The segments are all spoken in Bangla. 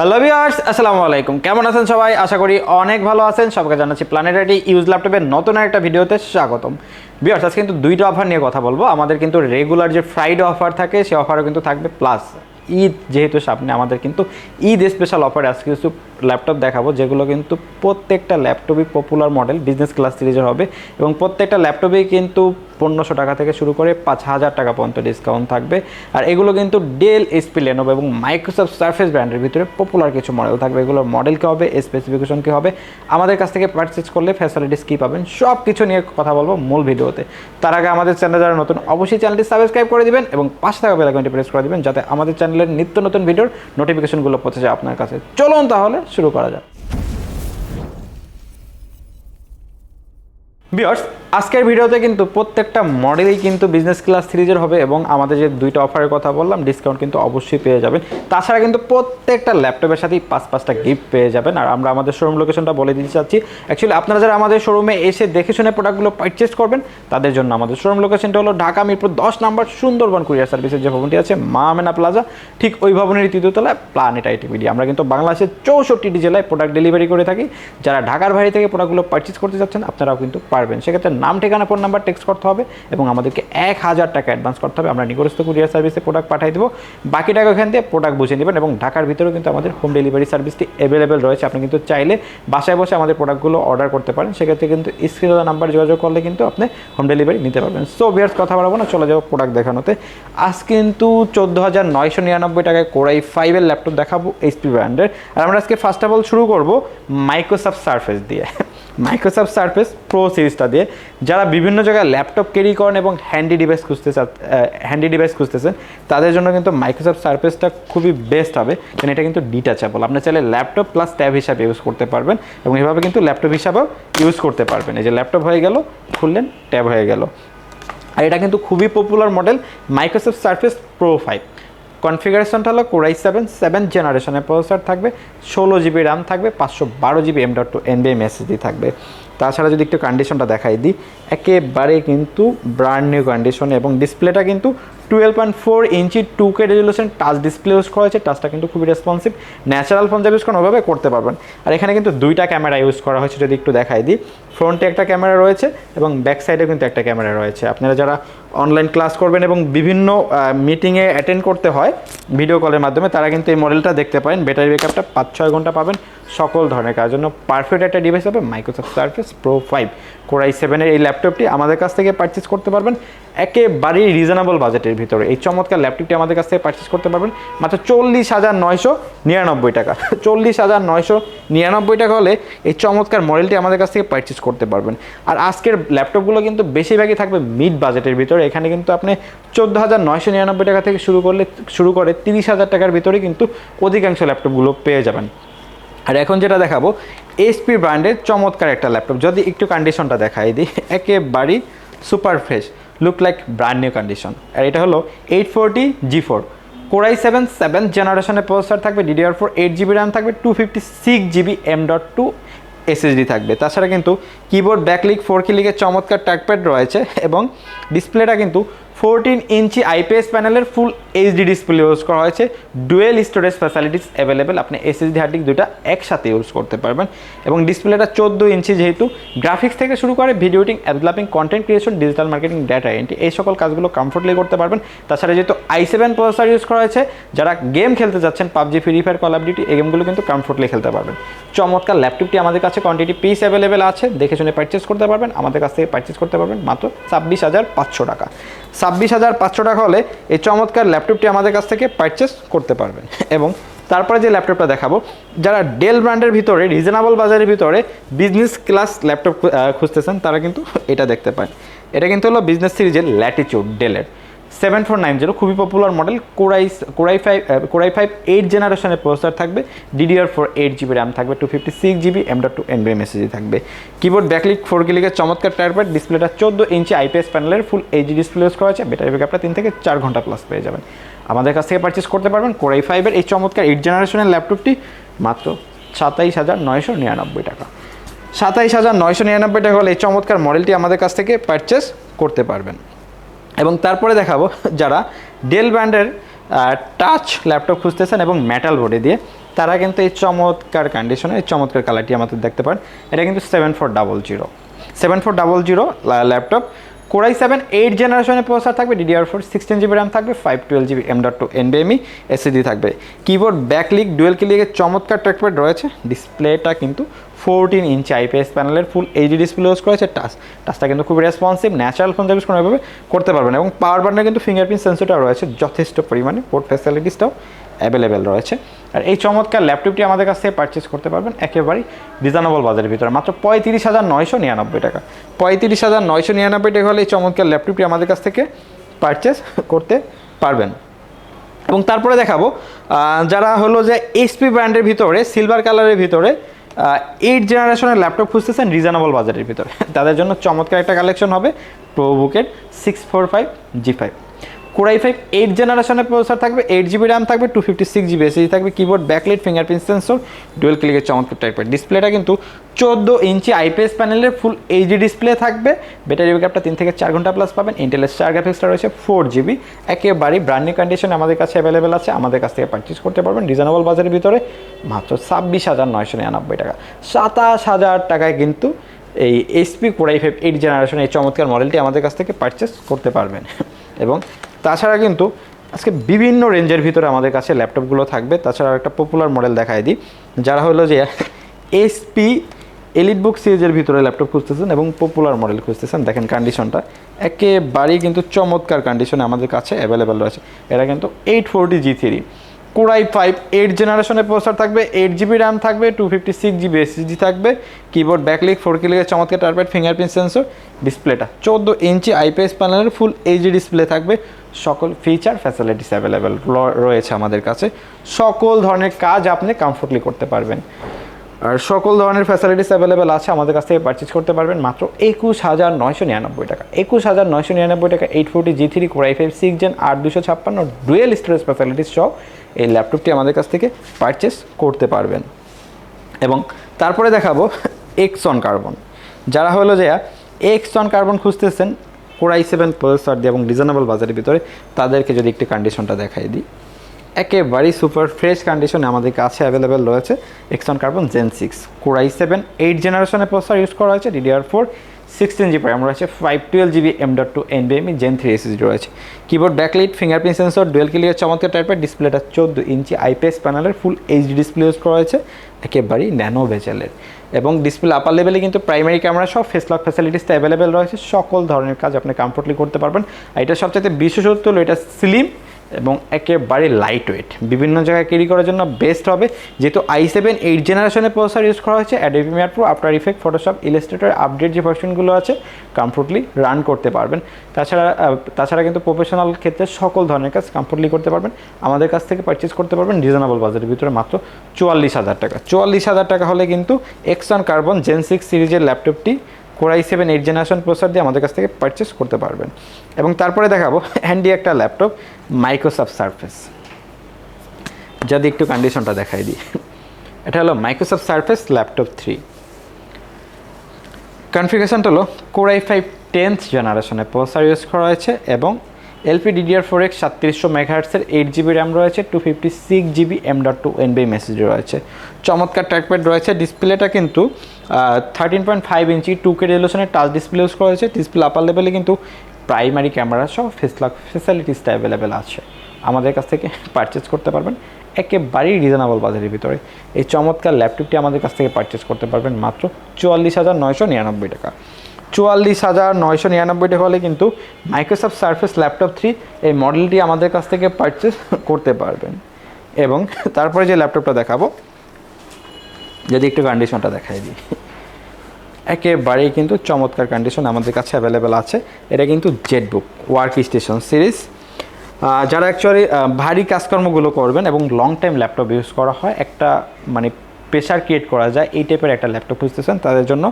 হ্যালো ভিউয়ার্স আসসালামু আলাইকুম। কেমন আছেন সবাই? আশা করি অনেক ভালো আছেন। সবাইকে জানাচ্ছি প্ল্যানেটারি ইউজ ল্যাপটপের নতুন একটা ভিডিওতে স্বাগতম। ভিউয়ার্স আজকে কিন্তু দুইটা অফার নিয়ে কথা বলব। আমাদের কিন্তু রেগুলার যে ফ্রাইডে অফার থাকে সেই অফারও কিন্তু থাকবে। প্লাস ঈদ যেহেতু সামনে, আমাদের কিন্তু ঈদ স্পেশাল অফারে আজকে কিছু ল্যাপটপ দেখাবো, যেগুলো কিন্তু প্রত্যেকটা ল্যাপটপই পপুলার মডেল বিজনেস ক্লাস সিরিজের হবে। এবং প্রত্যেকটা ল্যাপটপেই কিন্তু পনেরোশো টাকা থেকে শুরু করে পাঁচ হাজার টাকা পর্যন্ত ডিসকাউন্ট থাকবে। আর এগুলো কিন্তু ডেল এসপি লেনোভো এবং মাইক্রোসফট সার্ফেস ব্র্যান্ডের ভিতরে পপুলার কিছু মডেল থাকবে। এগুলোর মডেল কী হবে স্পেসিফিকেশন কী হবে, আমাদের কাছ থেকে পারচেজ করলে ফ্যাসিলিটিস কী পাবেন সব কিছু নিয়ে কথা বলব মূল ভিডিওতে। তার আগে আমাদের চ্যানেল যারা নতুন, অবশ্যই চ্যানেলটি সাবস্ক্রাইব করে দিবেন এবং পাশে থাকা বেলাকনটি প্রেস করে দিবেন যাতে আমাদের চ্যানেলের নিত্য নতুন ভিডিওর নোটিফিকেশনগুলো পৌঁছে যায় আপনার কাছে। চলুন তাহলে শুরু করা যাক। বিয়ার্স আজকের ভিডিওতে কিন্তু প্রত্যেকটা মডেলই কিন্তু বিজনেস ক্লাস সিরিজের হবে এবং আমাদের যে দুইটা অফারের কথা বললাম ডিসকাউন্ট কিন্তু অবশ্যই পেয়ে যাবেন। তাছাড়া কিন্তু প্রত্যেকটা ল্যাপটপের সাথেই পাঁচ, পাঁচটা গিফট পেয়ে যাবেন। আর আমরা আমাদের শোরুম লোকেশনটা বলে দিতে চাচ্ছি। অ্যাকচুয়ালি আপনারা যারা আমাদের শোরুমে এসে দেখে শুনে প্রোডাক্টগুলো পারচেস করবেন, তাদের জন্য আমাদের শোরুম লোকেশনটা হলো ঢাকা মিরপুর দশ নম্বর সুন্দরবন কুরিয়ার সার্ভিসের যে ভবনটি আছে, মা মেনা প্লাজা ঠিক ওই ভবনের তৃতীয় তলায় প্ল্যানেট আইটিভিডি আমরা কিন্তু বাংলাদেশের চৌষট্টিটি জেলায় প্রোডাক্ট ডেলিভারি করে থাকি। যারা ঢাকার বাইরে থেকে প্রোডাক্টগুলো পারচেস করতে যাচ্ছেন, আপনারাও কিন্তু পারবেন। সেক্ষেত্রে নাম, ঠিকানা, ফোন নাম্বার টেক্সট করতে হবে এবং আমাদেরকে এক হাজার টাকা অ্যাডভান্স করতে হবে। আমরা নিকটস্থ কুরিয়ার সার্ভিসে প্রোডাক্ট পাঠিয়ে দেবো। বাকি টাকা ওখান থেকে প্রোডাক্ট বুঝে নেবেন এবং ঢাকার ভিতরেও কিন্তু আমাদের হোম ডেলিভারি সার্ভিসটি অ্যাভেলেবেল রয়েছে। আপনি কিন্তু চাইলে বাসায় বসে আমাদের প্রোডাক্টগুলো অর্ডার করতে পারেন। সেক্ষেত্রে কিন্তু স্ক্রিনে নাম্বার যোগাযোগ করলে কিন্তু আপনি হোম ডেলিভারি নিতে পারবেন। সো বিয়ার্স কথা বলব না, চলে যাব প্রোডাক্ট দেখানোতে। আজ কিন্তু চোদ্দ হাজার নয়শো নিরানব্বই টাকায় কোরাই ফাইভের ল্যাপটপ দেখাবো এইচপি ব্র্যান্ডের আর আমরা আজকে ফার্স্ট অফ অল শুরু করব মাইক্রোসফট সার্ফেস দিয়ে। মাইক্রোসফট সার্ফেস প্রো সিরিজটা দিয়ে যারা বিভিন্ন জায়গায় ল্যাপটপ ক্যারি করেন এবং হ্যান্ডি ডিভাইস খুঁজতে হ্যান্ডি ডিভাইস খুঁজতেছেন, তাদের জন্য কিন্তু মাইক্রোসফট সার্ফেসটা খুবই বেস্ট হবে। কারণ এটা কিন্তু ডিটাচেবল আপনি চাইলে ল্যাপটপ প্লাস ট্যাব হিসাবে ইউজ করতে পারবেন এবং এভাবে কিন্তু ল্যাপটপ হিসাবেও ইউজ করতে পারবেন। এই যে ল্যাপটপ হয়ে গেল, খুললেন ট্যাব হয়ে গেল। আর এটা কিন্তু খুবই popular model Microsoft Surface pro five কনফিগারেশনটা হলো কোরাই সেভেন সেভেন জেনারেশনের প্রসেসর থাকবে, ষোলো জিবি র্যাম থাকবে, পাঁচশো বারো জিবি এম ডট টু এনবিএম এসএসডি থাকবে। তাছাড়া যদি একটু কন্ডিশনটা দেখাই দিই, একেবারে কিন্তু ব্র্যান্ড নিউ কন্ডিশন এবং ডিসপ্লেটা কিন্তু twelve point four inch two K resolution touch display use করা হয়েছে টাচটা কিন্তু খুবই রেসপন্সিভ ন্যাচারাল ফোন ইউজ করেন ওভাবে করতে পারবেন। আর এখানে কিন্তু দুইটা ক্যামেরা ইউজ করা হয়েছে, যদি একটু দেখাই দিই। ফ্রন্টে একটা ক্যামেরা রয়েছে এবং ব্যাক সাইডে কিন্তু একটা ক্যামেরা রয়েছে। আপনারা যারা অনলাইন ক্লাস করবেন এবং বিভিন্ন মিটিংয়ে অ্যাটেন্ড করতে হয় ভিডিও কলের মাধ্যমে, তারা কিন্তু এই মডেলটা দেখতে পারেন। ব্যাটারি ব্যাকআপটা পাঁচ ছয় ঘণ্টা পাবেন সকল ধরনের কাজের জন্য পারফেক্ট একটা ডিভাইস হবে Microsoft Surface pro five core i সেভেনের এই ল্যাপটপটি আমাদের কাছ থেকে পারচেস করতে পারবেন। একেবারেই রিজনেবল বাজেটের ভিতরে। এই চমৎকার ল্যাপটপটি আমাদের কাছ থেকে পারচেস করতে পারবেন। মাত্র চল্লিশ হাজার নয়শো নিরানব্বই টাকা। চল্লিশ হাজার নয়শো নিরানব্বই টাকা হলে এই চমৎকার মডেলটি আমাদের কাছ থেকে পারচেস করতে পারবেন। আর আজকের ল্যাপটপগুলো কিন্তু বেশিরভাগই থাকবে মিড বাজেটের ভিতরে। এখানে কিন্তু আপনি চোদ্দ হাজার নয়শো নিরানব্বই টাকা থেকে শুরু করলে, শুরু করে তিরিশ হাজার টাকার ভিতরে কিন্তু অধিকাংশ ল্যাপটপগুলো পেয়ে যাবেন। আর এখন যেটা দেখাবো এসপি ব্র্যান্ডের চমৎকার একটা ল্যাপটপ যদি একটু কন্ডিশনটা দেখাই দিই, একেবারেই super fresh look like brand new condition আর এটা হলো eight forty G four core i seven seven জেনারেশনের প্রসেসর থাকবে DDR four eight GB RAM থাকবে two fifty six GB M dot two SSD থাকবে। তাছাড়া কিন্তু কিবোর্ড ব্যাকলিক ফোর কিলিকের চমৎকার ট্র্যাকপ্যাড রয়েছে এবং ডিসপ্লেটা কিন্তু ফোরটিন ইঞ্চি আইপিএস প্যানেলের ফুল এইচডি ডিসপ্লে ইউজ করা হয়েছে। ডুয়েল স্টোরেজ ফ্যাসিলিটিস অ্যাভেলেবেল আপনি এসএসডি হার্ড ডিস্ক দুটা একসাথে ইউজ করতে পারবেন। এবং ডিসপ্লেটা চোদ্দ ইঞ্চি যেহেতু। গ্রাফিক্স থেকে শুরু করে video editing developing content creation digital marketing data entry এই সকল কাজগুলো কমফোর্টলি করতে পারবেন। তাছাড়া যেহেতু আই সেভেন প্রসেসর ইউজ করা হয়েছে, যারা গেম খেলতে যাচ্ছেন, PUBG free fire call duty এই গেমগুলো কিন্তু কমফোর্টলি খেলতে পারবেন। চমৎকার ল্যাপটপটি আমাদের কাছে কোয়ান্টিটি পিস অ্যাভেলেবেল আছে। দেখে শুনে পারচেস করতে পারবেন। আমাদের কাছ থেকে পারচেস করতে পারবেন মাত্র ছাব্বিশ হাজার পাঁচশো টাকা। ছাব্বিশ হাজার পাঁচশো টাকা হলে এই চমৎকার ল্যাপটপটি আমাদের কাছ থেকে পারচেস করতে পারবেন। এবং তারপরে যে ল্যাপটপটা দেখাবো, যারা ডেল ব্র্যান্ডের ভিতরে রিজনেবল বাজারের ভিতরে বিজনেস ক্লাস ল্যাপটপ খুঁজতেছেন, তারা কিন্তু এটা দেখতে পায়। এটা কিন্তু হলো বিজনেস সিরিজের ল্যাটিচিউড ডেলের সেভেন ফোর নাইন জিরো খুবই popular model core i core i five core i five eight জেনারেশনের প্রসেসর থাকবে DDR four eight GB RAM থাকবে two fifty six GB M dot two এনবিএম SSD থাকবে। কিবোর্ড ব্যাকলিক ফোর কিলিকের চমৎকার টায়ারপ্যাড ডিসপ্লেটা চোদ্দ ইঞ্চি আইপিএস প্যানেলের ফুল এইচডি ডিসপ্লে ইউজ করা আছে ব্যাটারি ব্যাকআপটা তিন থেকে চার ঘণ্টা প্লাস পেয়ে যাবেন। আমাদের কাছ থেকে পারচেস করতে পারবেন কোরাই ফাইভের এই চমৎকার এইট জেনারেশনের ল্যাপটপটি মাত্র সাতাইশ হাজার নয়শো নিরানব্বই টাকা। সাতাইশ হাজার নয়শো নিরানব্বই টাকা হলে এই চমৎকার মডেলটি আমাদের কাছ থেকে পারচেস করতে পারবেন। এবং তারপরে দেখাবো যারা ডেল ব্র্যান্ডের টাচ ল্যাপটপ খুঁজতেছেন এবং মেটাল বডি দিয়ে, তারা কিন্তু এই চমৎকার কন্ডিশনে এই চমৎকার কালারটি আমাদের দেখতে পান এটা কিন্তু seven four double zero seven four double zero laptop core i seven eight জেনারেশনের প্রসেসর থাকবে DDR four sixteen GB RAM থাকবে five twelve GB M dot two এনবিএমই SSD থাকবে। কিবোর্ড ব্যাকলিক ডুয়েল ক্লিকের চমৎকার ট্র্যাকপ্যাড রয়েছে ডিসপ্লেটা কিন্তু ফোরটিন ইঞ্চি আইপিএস প্যানেলের ফুল এইচডি ডিসপ্লে ইউজ করেছে টাচ টাচটা কিন্তু খুবই রেসপন্সিভ ন্যাচারাল ফোন করে এভাবে করতে পারবেন এবং পাওয়ার বাটনে কিন্তু ফিঙ্গারপ্রিন্ট সেন্সরটাও রয়েছে, যথেষ্ট পরিমাণে পোর্ট ফ্যাসিলিটিসটাও অ্যাভেলেবেল রয়েছে। আর এই চমৎকার ল্যাপটপটি আমাদের কাছ থেকে পারচেস করতে পারবেন একেবারেই রিজনেবল বাজারের ভিতরে। মাত্র পঁয়ত্রিশ হাজার নয়শো নিরানব্বই টাকা। পঁয়ত্রিশ হাজার নয়শো নিরানব্বই টাকা হলে এই চমৎকার ল্যাপটপটি আমাদের কাছ থেকে পারচেস করতে পারবেন। এবং তারপরে দেখাবো যারা হলো যে এইচপি ব্র্যান্ডের ভিতরে সিলভার কালারের ভিতরে এইট জেনারেশনের ল্যাপটপ খুঁজতেছেন রিজনেবল বাজারের ভিতরে। তাদের জন্য চমৎকার একটা কালেকশন হবে প্রোবুকের six four five G five core i five eight জেনারেশনের প্রসেসর থাকবে এইট জিবি র্যাম থাকবে two fifty six GB SSD থাকবে keyboard backlight fingerprint sensor dual ক্লিকের চমৎকার টাইপের ডিসপ্লেটা কিন্তু চোদ্দ ইঞ্চি আইপিএস প্যানেলের ফুল এইচডি ডিসপ্লে থাকবে। ব্যাটারি ব্যাকআপটা তিন থেকে চার ঘণ্টা প্লাস পাবেন। ইন্টেলের চার গ্রাফিক্সটা রয়েছে ফোর জিবি একেবারেই ব্র্যান্ডিং কন্ডিশন আমাদের কাছে অ্যাভেলেবেল আছে। আমাদের কাছ থেকে পারচেস করতে পারবেন। রিজনেবল বাজারের ভিতরে মাত্র ছাব্বিশ হাজার নয়শো নিরানব্বই টাকা। সাতাশ হাজার টাকায় কিন্তু এই HP core i five eight generation এই চমৎকার মডেলটি আমাদের কাছ থেকে পারচেস করতে পারবেন। এবং তাছাড়া কিন্তু আজকে বিভিন্ন রেঞ্জের ভিতরে আমাদের কাছে ল্যাপটপগুলো থাকবে। তাছাড়া একটা পপুলার মডেল দেখাই দিই, যারা হলো যে এসপি এলিট বুক সিরিজের ভিতরে ল্যাপটপ খুঁজতেছেন এবং পপুলার মডেল খুঁজতেছেন। দেখেন কন্ডিশনটা একেবারেই কিন্তু চমৎকার কন্ডিশনে আমাদের কাছে অ্যাভেলেবেল রয়েছে। এটা কিন্তু eight forty G three core i five eight জেনারেশনের প্রসেসর থাকবে এইট জিবি র্যাম থাকবে two fifty six GB SSD থাকবে কিবোর্ড ব্যাকলিক ফোর কিলিকের চমৎকার টার্পেট ফিঙ্গারপ্রিন্ট সেন্সর ডিসপ্লেটা চোদ্দ ইঞ্চি আইপিএস প্যানেলের ফুল এইচডি ডিসপ্লে থাকবে, সকল ফিচার ফ্যাসিলিটিস অ্যাভেলেবেল রয়েছে আমাদের কাছে। সকল ধরনের কাজ আপনি কমফোর্টলি করতে পারবেন। আর সকল ধরনের ফ্যাসিলিটিস অ্যাভেলেবেল আছে, আমাদের কাছ থেকে পারচেজ করতে পারবেন মাত্র একুশ হাজার নয়শো নিরানব্বই টাকা। একুশ হাজার নয়শো নিরানব্বই টাকা eight forty G three core i five six gen আট দুশো ছাপ্পান্ন ডুয়েল স্টোরেজ ফ্যাসিলিটিস সহ এই ল্যাপটপটি আমাদের কাছ থেকে পারচেস করতে পারবেন। এবং তারপরে দেখাবো এক্সন কার্বন যারা হলো যে এক্সন কার্বন খুঁজতেছেন কোরাই সেভেন প্রসেসর দিয়ে এবং রিজনেবল বাজারের ভিতরে, তাদেরকে যদি একটু কন্ডিশনটা দেখাই দিই। একেবারেই সুপার ফ্রেশ কন্ডিশনে আমাদের কাছে অ্যাভেলেবেল রয়েছে X one carbon gen six core i seven eight জেনারেশনের প্রসার ইউজ করা হয়েছে DDR four sixteen GB RAM রয়েছে five twelve GB M dot two এনবিএমই gen three SSD রয়েছে। Keyboard backlight fingerprint sensor dual clear চমৎকার টাইপের ডিসপ্লেটা চোদ্দ ইঞ্চি আইপিএস প্যানেলের ফুল এইচডি ডিসপ্লে ইউজ করা হয়েছে, একেবারেই ন্যানো ভেজেলের এবং ডিসপ্লে আপার লেভেলে কিন্তু প্রাইমারি ক্যামেরা সব ফেস লক ফ্যাসিলিটিসটা অ্যাভেলেবেল রয়েছে, সকল ধরনের কাজ আপনি কমফোর্টলি করতে পারবেন। এটা সবচেয়ে বিশেষত্ব হলো, এটা স্লিম এবং একেবারে লাইট ওয়েট বিভিন্ন জায়গায় ক্যারি করার জন্য বেস্ট হবে। যেহেতু আই সেভেন এইট জেনারেশনের প্রসেসর ইউজ করা হয়েছে Adobe Premiere Pro after effect Photoshop Illustrator update যে ভার্সনগুলো আছে কমফোর্টলি রান করতে পারবেন। তাছাড়া তাছাড়া কিন্তু প্রফেশনাল ক্ষেত্রে সকল ধরনের কাজ কমফোর্টলি করতে পারবেন। আমাদের কাছ থেকে পারচেস করতে পারবেন রিজনেবল বাজারের ভিতরে মাত্র চুয়াল্লিশ হাজার টাকা। চুয়াল্লিশ হাজার টাকা হলে কিন্তু এক্সন কার্বন জেন সিক্স সিরিজের ল্যাপটপটি কোরাই সেভেন এইট জেনারেশন প্রসার দিয়ে আমাদের কাছ থেকে পারচেস করতে পারবেন। এবং তারপরে দেখাবো হ্যান্ডি একটা ল্যাপটপ মাইক্রোসফট সার্ফেস যদি একটু কন্ডিশনটা দেখাই দিই। এটা হলো মাইক্রোসফট সার্ফেস ল্যাপটপ থ্রি কনফিগারেশনটা হলো কোরাই ফাইভ টেন্থ জেনারেশনে প্রসার ইউজ করা হয়েছে এবং এলপি ডিডিআর ফোর এক্স সাতত্রিশশো মেগাহার্টসের এইট জিবি র্যাম রয়েছে two fifty six GB M dot two NVMe message রয়েছে। চমৎকার ট্র্যাকপ্যাড রয়েছে ডিসপ্লেটা কিন্তু thirteen point five inch two K রেজলিউশনের touch display use করা হয়েছে। ডিসপ্লে আপার লেভেলে কিন্তু প্রাইমারি ক্যামেরা সহ ফেসলক ফেসিলিটিসটা অ্যাভেলেবেল আছে। আমাদের কাছ থেকে পারচেস করতে পারবেন, একেবারেই রিজনেবল বাজারের ভিতরে। এই চমৎকার ল্যাপটপটি আমাদের কাছ থেকে পারচেস করতে পারবেন মাত্র চুয়াল্লিশ হাজার নয়শো নিরানব্বই টাকা। চুয়াল্লিশ হাজার নয়শো নিরানব্বই টাকা হলে কিন্তু মাইক্রোসফট সার্ফেস ল্যাপটপ থ্রি এই মডেলটি আমাদের কাছ থেকে পারচেস করতে পারবেন। এবং তারপরে যে ল্যাপটপটা দেখাবো, যদি একটু কন্ডিশনটা দেখাই দিই। একেবারেই কিন্তু চমৎকার কন্ডিশন আমাদের কাছে অ্যাভেলেবেল আছে। এটা কিন্তু জেটবুক ওয়ার্ক স্টেশন সিরিজ যারা অ্যাকচুয়ালি ভারী কাজকর্মগুলো করবেন এবং লং টাইম ল্যাপটপ ইউজ করা হয়, একটা মানে প্রেশার ক্রিয়েট করা যায় এই টাইপের একটা ল্যাপটপ খুঁজতেছেন। তাদের জন্য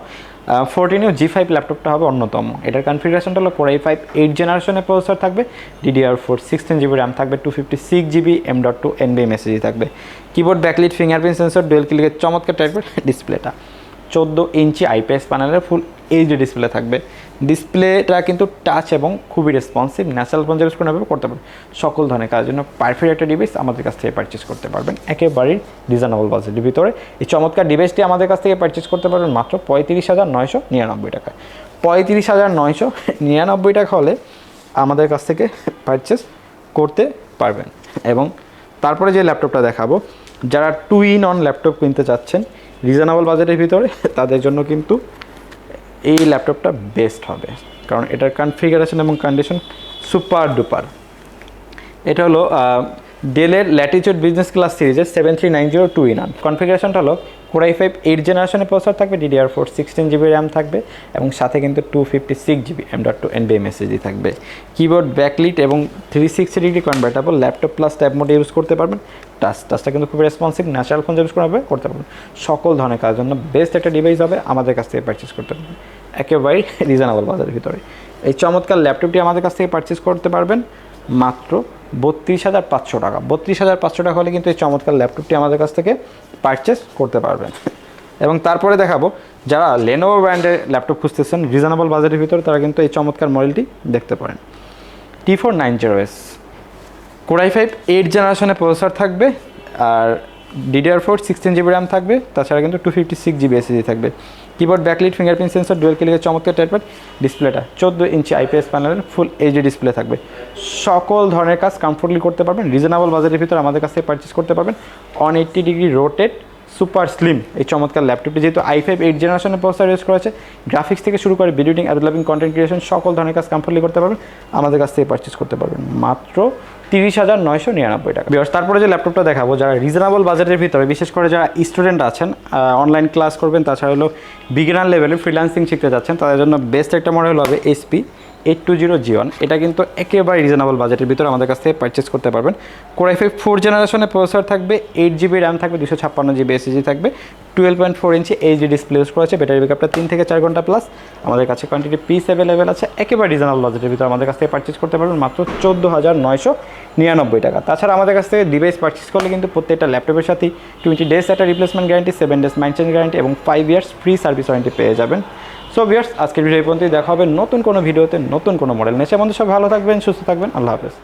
ফোরটিনিও জি ফাইভ ল্যাপটপটা হবে অন্যতম। এটার কনফিগারেশনটা হলো কোরাই ফাইভ এইট জেনারেশনের প্রসেসর থাকবে DDR four sixteen GB RAM থাকবে two fifty six GB M dot two NVMe মেসেজই থাকবে। Keyboard backlit fingerprint sensor dual ক্লিকের চমৎকার টাইপের ডিসপ্লেটা চোদ্দ ইঞ্চি আইপিএস প্যানেলের ফুল এইচডি ডিসপ্লে থাকবে। ডিসপ্লেটা কিন্তু টাচ এবং খুবই রেসপন্সিভ ন্যাচারাল পঞ্চাশ করে নেবে করতে পারবেন সকল ধরনের কাজের জন্য পারফেক্ট একটা ডিভাইস আমাদের কাছ থেকে পারচেস করতে পারবেন। একেবারেই রিজনেবল বাজেটের ভিতরে। এই চমৎকার ডিভাইসটি আমাদের কাছ থেকে পারচেস করতে পারবেন মাত্র পঁয়ত্রিশ হাজার নয়শো নিরানব্বই টাকায়। পঁয়ত্রিশ হাজার নয়শো নিরানব্বই টাকা হলে আমাদের কাছ থেকে পারচেস করতে পারবেন। এবং তারপরে যে ল্যাপটপটা দেখাবো, যারা টু ইন অন ল্যাপটপ কিনতে চাচ্ছেন রিজনেবল বাজেটের ভিতরে, তাদের জন্য কিন্তু এই ল্যাপটপটা বেস্ট হবে। কারণ এটার কনফিগারেশন এবং কন্ডিশন সুপার ডুপার এটা হলো ডেলের ল্যাটিচিউড বিজনেস ক্লাস সিরিজের seven three nine zero two in কনফিগারেশনটা হলো কোরাই ফাইভ এইট জেনারেশনের প্রসেসর থাকবে DDR four sixteen GB RAM থাকবে, এবং সাথে কিন্তু two fifty six GB M dot two এনবিএম SSD থাকবে। কিবোর্ড ব্যাকলিট এবং three sixty degree convertible laptop plus tab মোডে ইউজ করতে পারবেন। টাচ টাচটা কিন্তু খুব রেসপন্সিভ ন্যাচারাল ফোন ইউজ করা হবে করতে পারবেন। সকল ধরনের কাজের জন্য বেস্ট একটা ডিভাইস হবে, আমাদের কাছ থেকে পারচেস করতে পারবেন। একেবারেই রিজনেবল বাজারের ভিতরে। এই চমৎকার ল্যাপটপটি আমাদের কাছ থেকে পারচেস করতে পারবেন মাত্র বত্রিশ হাজার পাঁচশো টাকা। বত্রিশ হাজার পাঁচশো টাকা হলে কিন্তু এই চমৎকার ল্যাপটপটি আমাদের কাছ থেকে পারচেস করতে পারবেন। এবং তারপরে দেখাবো, যারা লেনোভো ব্র্যান্ডের ল্যাপটপ খুঁজতেছেন রিজনেবল বাজারের ভিতরে, তারা কিন্তু এই চমৎকার মডেলটি দেখতে পারেন। T four nine zero S core i five eight জেনারেশনের প্রসেসর থাকবে আর DDR four sixteen GB RAM থাকবে, তাছাড়া কিন্তু two fifty six GB SSD থাকবে। Keyboard backlit fingerprint sensor dual ক্লিকের চমৎকার টাইপের ডিসপ্লেটা চোদ্দ ইঞ্চি আইপিএস প্যানেলের ফুল এইচডি ডিসপ্লে থাকবে। সকল ধরনের কাজ কমফোর্টলি করতে পারবেন রিজনেবল বাজারের ভিতরে আমাদের কাছে পারচেস করতে পারবেন। One eighty degree rotate super slim এই চমৎকার ল্যাপটপটি, যেহেতু আই ফাইভ এইট জেনারেশনের প্রসেসর ইউজ করেছে গ্রাফিক্স থেকে শুরু করে ভিডিওটিং ডেভেলপিং কন্টেন্ট ক্রিয়েশন সকল ধরনের কাজ কমফোর্টলি করতে পারবেন, আমাদের কাছ থেকে পারচেস করতে পারবেন। মাত্র তিরিশ হাজার নয়শো নিরানব্বই টাকা। তারপরে যে ল্যাপটপটা দেখাবো, যারা রিজনেবল বাজেটের ভিতরে, বিশেষ করে যারা স্টুডেন্ট আছেন অনলাইন ক্লাস করবেন, তাছাড়া হলো বিগিনার লেভেলে ফ্রিল্যান্সিং শিখতে যাচ্ছেন, তাদের জন্য বেস্ট একটা মডেল হবে HP eight two zero G one এটা কিন্তু একেবারে রিজনেবল বাজেটের ভিতরে আমাদের কাছ থেকে পারচেস করতে পারবেন। কোরাই ফাইভ ফোর জেনারেশনের প্রসেসর থাকবে এইট জিবি র্যাম থাকবে, দুশো ছাপ্পান্ন জিবি এসএসজি থাকবে twelve point four inch HD display use করেছে ব্যাটারি ব্যাকআপটা তিন থেকে চার ঘণ্টা প্লাস আমাদের কাছে কোয়ান্টিটি পিস অ্যাভেলেবেল আছে, একেবারে রিজনেবল বাজেটের ভিতরে আমাদের কাছ থেকে পারচেস করতে পারবেন, মাত্র চোদ্দ হাজার নয়শো নিরানব্বই টাকা। তাছাড়া আমাদের কাছ থেকে ডিভাইস পারচেস করলে কিন্তু প্রত্যেকটা ল্যাপটপের সাথে টোয়েন্টি ডেজ একটা replacement guarantee seven days maintenance guarantee এবং five years free service warranty পেয়ে যাবেন। সো ভিয়ার্স আজকের ভিডিও পর্যন্তই। দেখা হবে নতুন কোনো ভিডিওতে, নতুন কোনো মডেল নিয়ে। সে বন্ধু সব ভালো থাকবেন, সুস্থ থাকবেন। আল্লাহ হাফেজ।